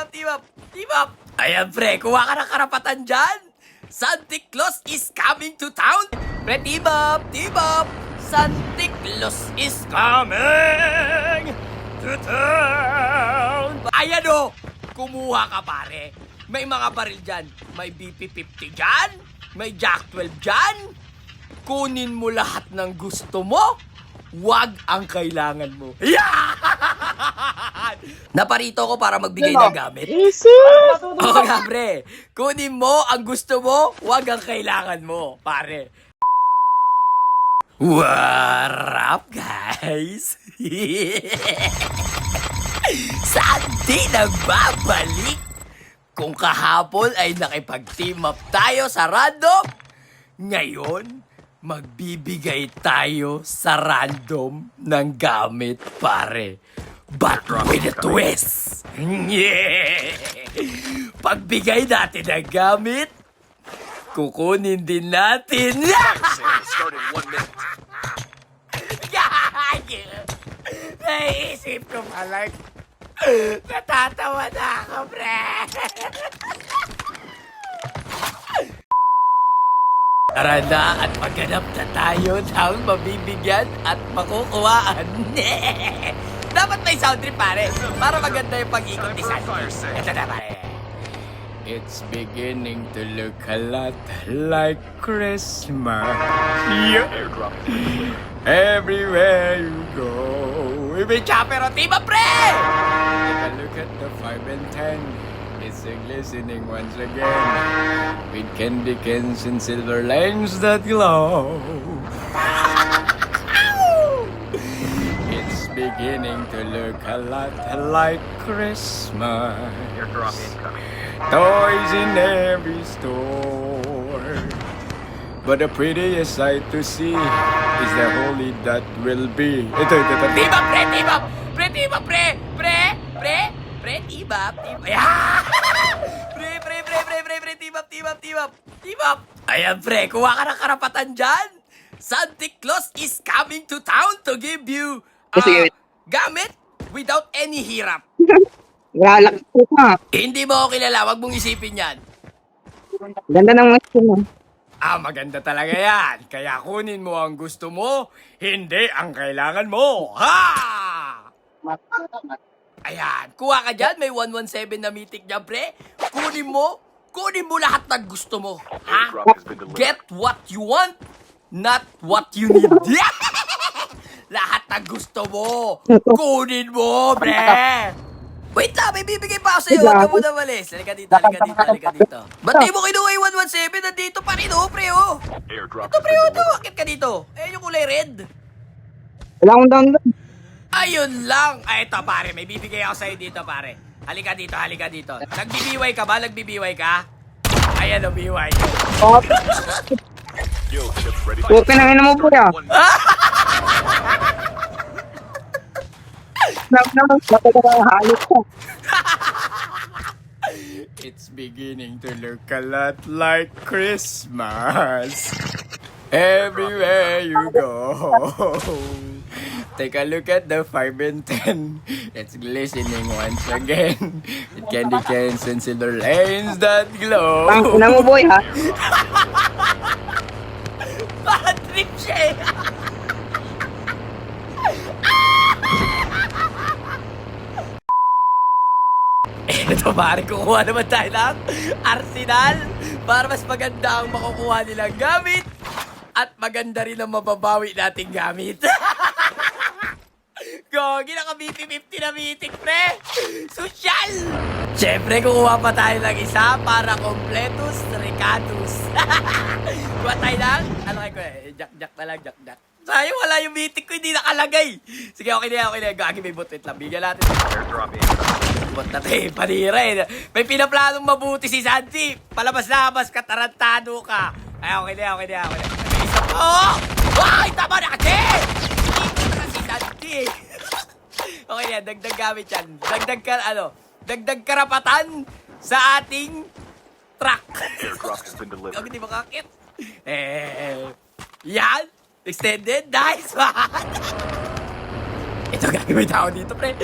up, team up, team up. Ayan, pre, kuha ka ng karapatan dyan. Santa Claus is coming to town. Pre, team up, team up. Santa Claus is coming to town. Ayan o, kumuha ka pare. May mga baril dyan. May BP-50 dyan. May Jack 12 dyan. Kunin mo lahat ng gusto mo. Wag ang kailangan mo. Yan! Naparito ko para magbigay ng gamit. Jesus! Oo nga, pre. Kunin mo ang gusto mo, wag ang kailangan mo, pare. What up, guys? Saan di nagbabalik? Kung kahapon ay nakipag-team up tayo sa random, ngayon, magbibigay tayo sa random ng gamit, pare. But with a twist! Yeah! Pagbigay natin ng gamit, kukunin din natin. Gagi! Naisip ko pa lang. Natatawa na ako, pre. Tara na at maghanap na tayo ng mabibigyan at makukuhaan. Dapat may sound trip, pare. Para maganda yung pag-ikot ni Sandy. Ito na, pare. It's beginning to look a lot like Christmas. Yeah. Everywhere you go. On team up, pre! Take a look at the 5 and 10. It's a glistening once again. With candy cans and silver lanes that glow. Beginning to look a lot like Christmas. Toys in every store. But the prettiest sight to see is the holy that will be. Ito, ito, ito. Up, pre! Up! Pre, up, pre! Pre! Pre! Pre! Team up! Yeah! pre, pre, pre, pre, pre, pre! Team up! Team up! Ayan, pre! Kuha ka ng karapatan dyan! Santa Claus is coming to town to give you uh. Gamit without any hirap. Wala ko ka. Hindi mo ako kilala, wag mong isipin yan. Ganda ng mas mo. Ah, maganda talaga yan. Kaya kunin mo ang gusto mo, hindi ang kailangan mo. Ha! Ayan, kuha ka dyan. May 117 na meeting dyan, pre. Kunin mo, kunin mo lahat ng gusto mo. Ha? Get what you want, not what you need. lahat ng gusto mo, kunin mo, pre. Wait lang, may bibigay pa ako sa'yo. Huwag ka muna malis. Halika dito, halika dito, halika dito. Ba't di mo kinuha yung 117? Nandito pa rin, oh, pre, oh. Ito, pre, oh, ito. Akit ka dito. Eh, yung kulay red. Wala akong download. Ayun lang. Ay, ito, pare. May bibigay ako sa'yo dito, pare. Halika dito, halika dito. Nagbibiway ka ba? Nagbibiway ka? Ayan, oh, biway. Oh, Yo, chips ready. Huwag ka nang ina mo po ya. One Sabi naman, matagal ang halos ko. It's beginning to look a lot like Christmas. Everywhere you go. Take a look at the 5 and 10. It's glistening once again. With candy cans and silver lanes that glow. Ang ina mo boy ha. Bad trip pare, kukuha naman tayo ng arsenal para mas maganda ang makukuha nilang gamit at maganda rin ang mababawi nating gamit. Gogi, naka BP50 na meeting, pre! Social! Siyempre, kukuha pa tayo ng isa para completus ricatus. Kuha tayo ng, ano kayo jack-jack na lang, jack-jack. Sayang, wala yung meeting ko, hindi nakalagay. Sige, okay na, okay na. Gagi, may butwit lang. Bigyan natin. Airdrop incoming. Bot na tayo, panira eh. May pinaplanong mabuti si Santi. Palabas-labas, katarantado ka. Ay, okay na, okay na, okay na. May isa pa. Oh! Ay, tama na kasi! Hindi ko na si Santi eh. okay na, dagdag gamit yan. Dagdag ka, ano, dagdag karapatan sa ating truck. Airdrop has been delivered. hindi makakit. Eh, yan. Extended. Nice one. Ito, gagawin tao dito, pre.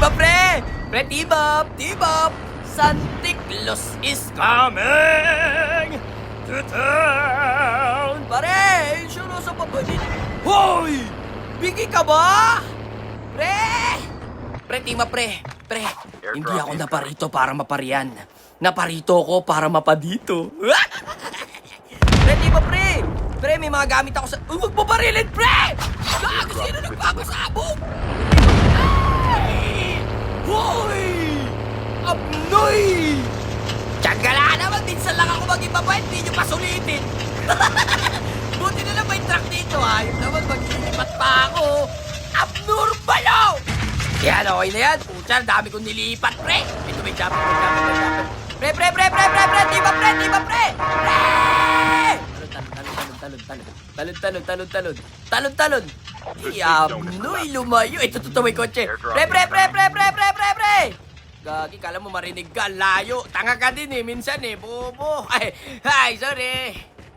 Ba, pre? Pre, up! Santa Claus is coming to town! Pare! Sure sa papanin. Hoy! Bigi ka ba? Pre! Pre, up, pre. Pre, hindi ako naparito para maparian. Naparito ko para mapadito. pre, up, pre! Pre, may mga gamit ako sa... Uy, huwag mo barilin, pre! Gago, sino nagpapasabog? Ay! Hoy! Abnoy! Tiyagala naman, minsan lang ako maging mabait, hindi nyo pasulitin. Buti na lang may truck dito, ayos naman, maglilipat pa ako. Abnormalo! Yan, okay na yan. Pucha, dami kong nilipat, pre. Ito may jumper, may jumper, may jumper. Pre, pre, pre, pre, pre, pre, di ba, pre, di ba, pre? Pre! Talon, talon, talon, talon, talon. Talon, talon, talon, talon. Talon, talon. Abnoy, lumayo. Ito, totoo may kotse. Pre, pre, pre, pre, pre, pre, pre, pre. Gagi, kala mo marinig ka, layo. Tanga ka din eh, minsan eh, bobo. Ay, ay, sorry.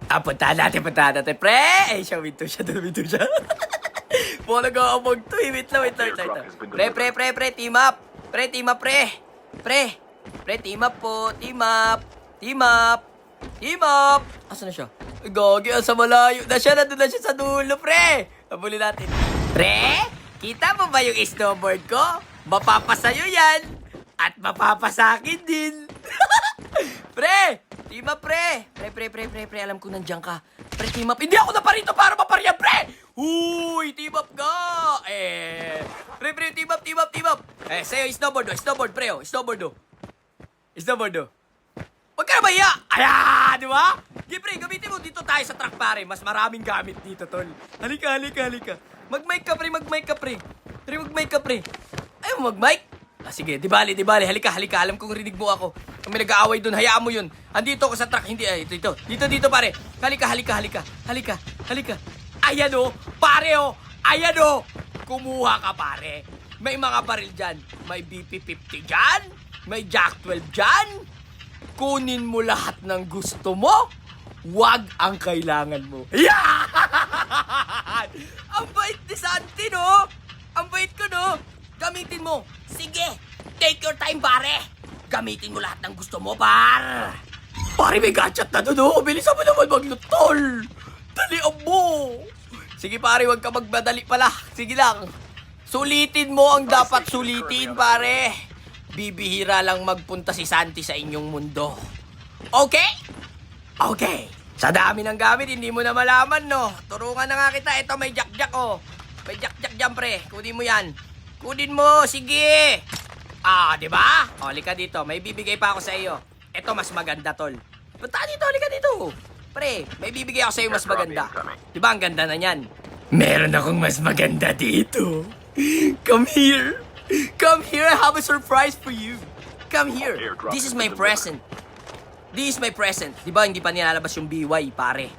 Ah, punta natin, punta natin, pre. Eh, siya, winto siya, winto siya. Mo nag-aabag to eh. Wait lang, wait lang, wait lang. Pre, pre, pre, pre, team up. Pre, team up, pre. Pre. Pre, team up po. Team up. Team up. Team up. Asa na siya? Ay, Gagi, asa malayo na siya. Nandun na siya sa dulo, pre. Habulin natin. Pre, kita mo ba yung snowboard ko? Mapapasayo yan. At mapapasakin din. pre, up, pre. Pre, pre, pre, pre, pre. Alam ko nandiyan ka. Pre, team up. Hindi ako na pa rito para maparya, pre. Uy, team up ka. Eh, pre, pre, team up, team up, team up. Eh, sa'yo, snowboard, oh. Snowboard, pre, oh. Snowboard, oh. Snowboard, oh. Mahiya! Ayan, di ba? Di, pre, gamitin mo dito tayo sa truck, pare. Mas maraming gamit dito, tol. Halika, halika, halika. Mag-mic ka, pre, mag-mic ka, pre. Pre, mag-mic ka, pre. Ayaw mo mag-mic? Ah, sige, di bali, di bali. Halika, halika. Alam kong rinig mo ako. Kung may nag-aaway dun, hayaan mo yun. Andito ako sa truck, hindi, ay, ito, ito. Dito, dito, pare. Halika, halika, halika. Halika, halika. Ayan o, pare o. Ayan o. Kumuha ka, pare. May mga baril dyan. May BP-50 dyan. May Jack 12 dyan. Kunin mo lahat ng gusto mo. Wag ang kailangan mo. Yan! Ang bait ni Santi, no? Ang bait ko, no? Gamitin mo. Sige, take your time, pare. Gamitin mo lahat ng gusto mo, par. Pare, may gadget na doon, no? Bilisan mo naman maglutol. Dalian mo. Sige, pare, wag ka magmadali pala. Sige lang. Sulitin mo ang dapat sulitin, pare. Bibihira lang magpunta si Santi sa inyong mundo. Okay? Okay. Sa dami ng gamit, hindi mo na malaman, no? Turungan na nga kita. Ito, may jack-jack, oh. May jack-jack dyan, pre. Kunin mo yan. Kunin mo, sige. Ah, di ba? O, lika dito. May bibigay pa ako sa iyo. Ito, mas maganda, tol. Punta dito, lika dito. Pre, may bibigay ako sa iyo mas maganda. Di ba, ang ganda na yan? Meron akong mas maganda dito. Come here. Come here, I have a surprise for you. Come here. This is my present. This is my present. Di ba hindi pa nilalabas yung BY, pare?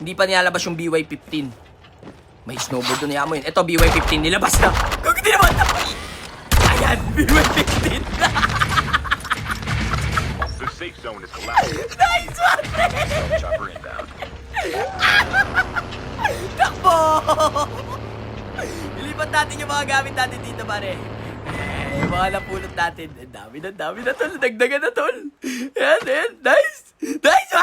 Hindi pa nilalabas yung BY15. May snowboard doon, mo yun. Ito, BY15, nilabas na. Kung hindi naman na. Ayan, BY15. The safe zone is collapsing. nice one! Chopper inbound. Takbo! Ilipat natin yung mga gamit natin dito, pare. Eh, mga napulot natin. Ang dami na, dami na, tol. Dagdagan na, tol. Yan, yan. Nice! Nice!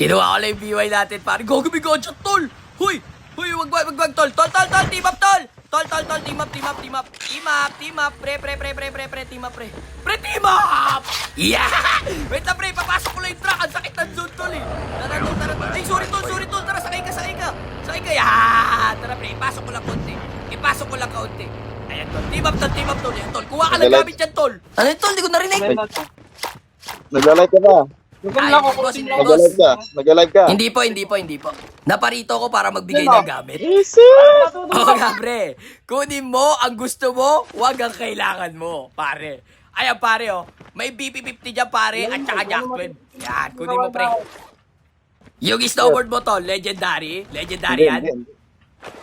Kinuha ko lang yung BY natin, pare. Go, may gadget, tol! Huy! Huy, wag, wag, wag, wag, tol. Tol, tol, tol, team up, tol! Tol, tol, tol, team up, team up, team up. Team up, team up, pre, pre, pre, pre, pre, pre, team up, pre. Pre, team up! Yeah! Wait na, pre, papasok ko lang yung truck. Ang sakit ng zone, tol, eh. Tara, tol, tara, tol. Ay, sorry, tol, sorry, tol. Tara, sakay ka, sakay ka. Sakay ka, yeah! Tara, pre, ipasok ko lang konti. Ipasok ko lang kaunti. Ayan, tol. Team up, tol, team up, tol. Ayan, tol. Kuha ka lang Nagalag. gamit dyan, tol. Ano yun, tol? Hindi ko narinig. Nag-live ka ba? Ay, boss, boss. Nag-live ka? Nag-live ka? Hindi po, hindi po, hindi po. Naparito ko para magbigay ng gamit. Jesus! Oo nga, pre. Kunin mo ang gusto mo, wag ang kailangan mo, pare. Ayan, pare, oh. May BP50 dyan, pare, at saka Jack 12. Yan, kunin mo, pre. Yung snowboard mo to, legendary. Legendary yan. Hindi, hindi.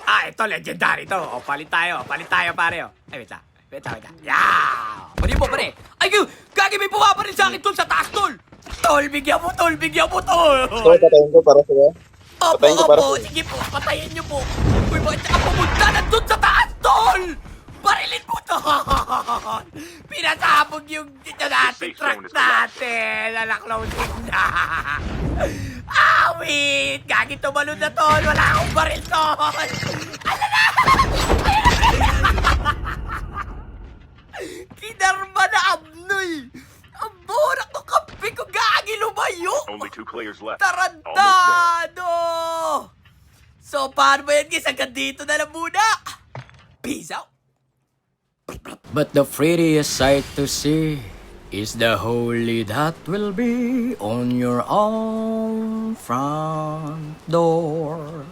Ah, ito, legendary to. O, palit tayo, palit tayo, pare, oh. Ay, wait lang. Wait lang, wait lang. Yeah! Kunin mo, pare. Ay, gu- gagi, may pumaparin sa akin tol sa taas, tol. Tol, bigyan mo, tol, bigyan mo, tol. Ko patayin ko para sa'yo? Opo, Patayin ko para opo. sa'yo. Sige po, patayin niyo po. Uy, bakit ka pumunta na doon sa taas, tol? Barilin mo, ton! Pinasabog yung dito natin, truck natin! Nalaklosing na! Awit! Gagi tumalon na ton! Wala akong baril ton! Ano na? Kinarma na Abnoy! Ang burak ng kape ko! Gagi lumayo! Only two players left. Tarantado! So, paano ba yan, guys? Hanggang dito na lang muna. Peace out. But the prettiest sight to see is the holy that will be on your own front door.